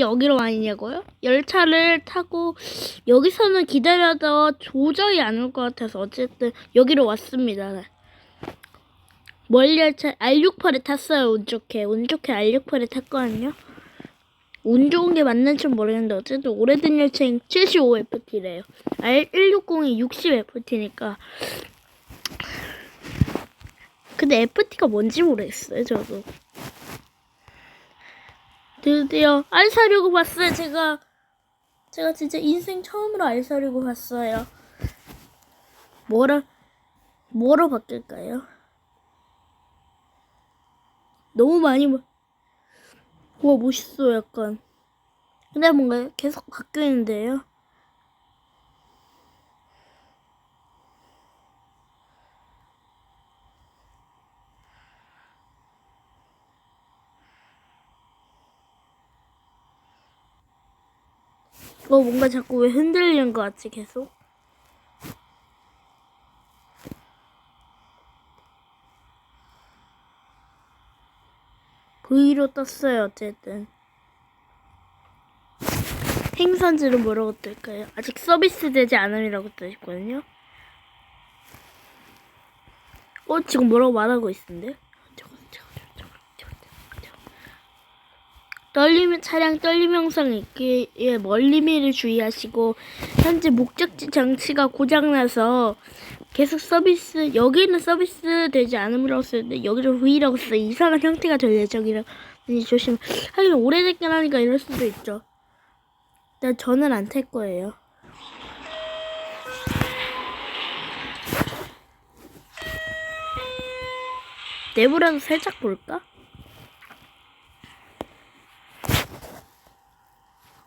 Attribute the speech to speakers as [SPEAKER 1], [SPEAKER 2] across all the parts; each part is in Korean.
[SPEAKER 1] 여기로 와있냐고요? 열차를 타고 여기서는 기다려도 도저히 안올 것 같아서 어쨌든 여기로 왔습니다. 멀리 열차 R68에 탔어요. 운 좋게 운 좋게 R68에 탔거든요. 운 좋은 게 맞는지 모르겠는데 어쨌든 오래된 열차인 75FT래요. R160이 60FT니까 근데 FT가 뭔지 모르겠어요. 저도. 드디어 알 사려고 봤어요. 제가 제가 진짜 인생 처음으로 알 사려고 봤어요. 뭐라 뭐로 바뀔까요? 너무 많이 뭐- 와 멋있어 약간. 근데 뭔가 계속 바뀌는데요. 어 뭔가 자꾸 왜 흔들리는 것 같지 계속? V로 떴어요 어쨌든 행선지는 뭐라고 뜰까요? 아직 서비스 되지 않음이라고 떠있거든요 어 지금 뭐라고 말하고 있는데? 떨림 차량 떨림 영상 있기에 멀리미를 주의하시고 현재 목적지 장치가 고장나서 계속 서비스 여기는 서비스 되지 않음이라고 쓰는데 여기를 V라고 써 이상한 형태가 될 예정이라니 조심 하긴 오래됐긴 하니까 이럴 수도 있죠 일단 저는 안 탈 거예요 내부라도 살짝 볼까?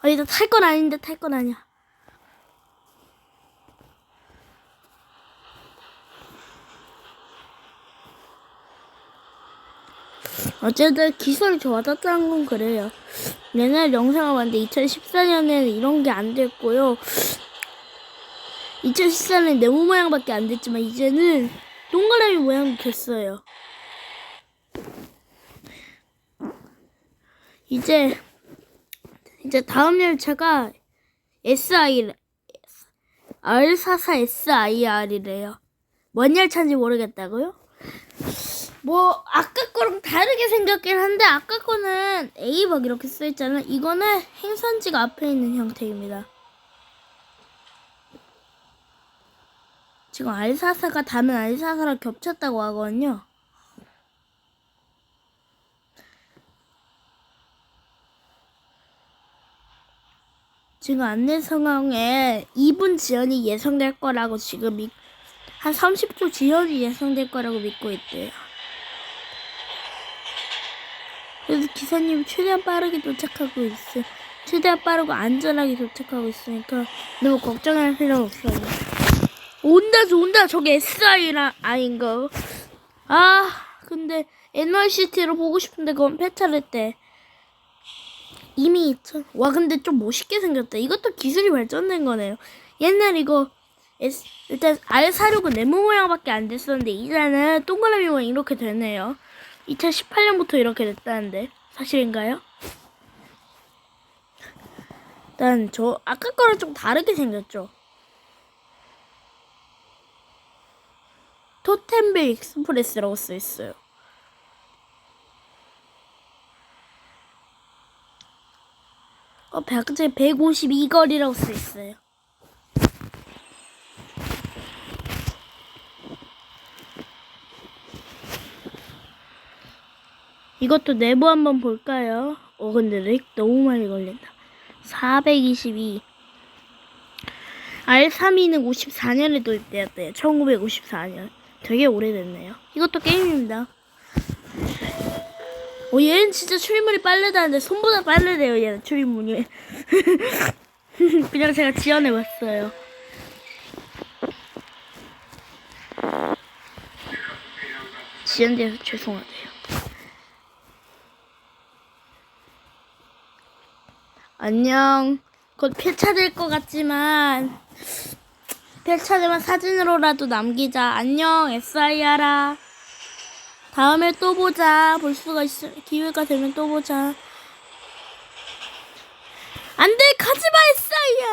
[SPEAKER 1] 아니다 탈건 아닌데 탈 건 아니야. 어쨌든 기술이 좋아졌다는 건 그래요. 옛날 영상을 봤는데 2014년에는 이런 게 안 됐고요. 2014년에 네모 모양밖에 안 됐지만 이제는 동그라미 모양도 됐어요. 이제 이제 다음 열차가 SI R44 SIR이래요. 뭔 열차인지 모르겠다고요? 뭐 아까 거랑 다르게 생겼긴 한데 아까 거는 A박 이렇게 써 있잖아. 이거는 행선지가 앞에 있는 형태입니다. 지금 R44가 다른 R44랑 겹쳤다고 하거든요. 지금 안내 상황에 2분 지연이 예상될 거라고 지금 미, 한 30초 지연이 예상될 거라고 믿고 있대요. 그래서 기사님 최대한 빠르게 도착하고 있어요. 최대한 빠르고 안전하게 도착하고 있으니까 너무 걱정할 필요 없어요. 온다 온다 저게 SI라 아닌가? 아 근데 NYCT로 보고 싶은데 그건 폐차를 때. 이미 2000. 와 근데 좀 멋있게 생겼다. 이것도 기술이 발전된 거네요. 옛날 이거 S, 일단 R46은 네모 모양밖에 안 됐었는데 이제는 동그라미 모양 이렇게 되네요. 2018년부터 이렇게 됐다는데 사실인가요? 일단 저 아까 거랑 좀 다르게 생겼죠. 토템빌 익스프레스라고 써 있어요. 어, 박제 152거리라고 써 있어요. 이것도 내부 한번 볼까요? 어, 근데 렉 너무 많이 걸린다. 422. R32는 54년에 도입되었대요. 1954년. 되게 오래됐네요. 이것도 게임입니다. 어, 얘는 진짜 출입문이 빠르다는데 손보다 빠르대요, 얘는 출입문이. 그냥 제가 지원해봤어요. 지연돼서 죄송하대요. 안녕. 곧 폐차될 것 같지만 폐차되면 사진으로라도 남기자. 안녕, SIR아. 다음에 또 보자. 볼 수가 있을 기회가 되면 또 보자. 안 돼 가지마 SI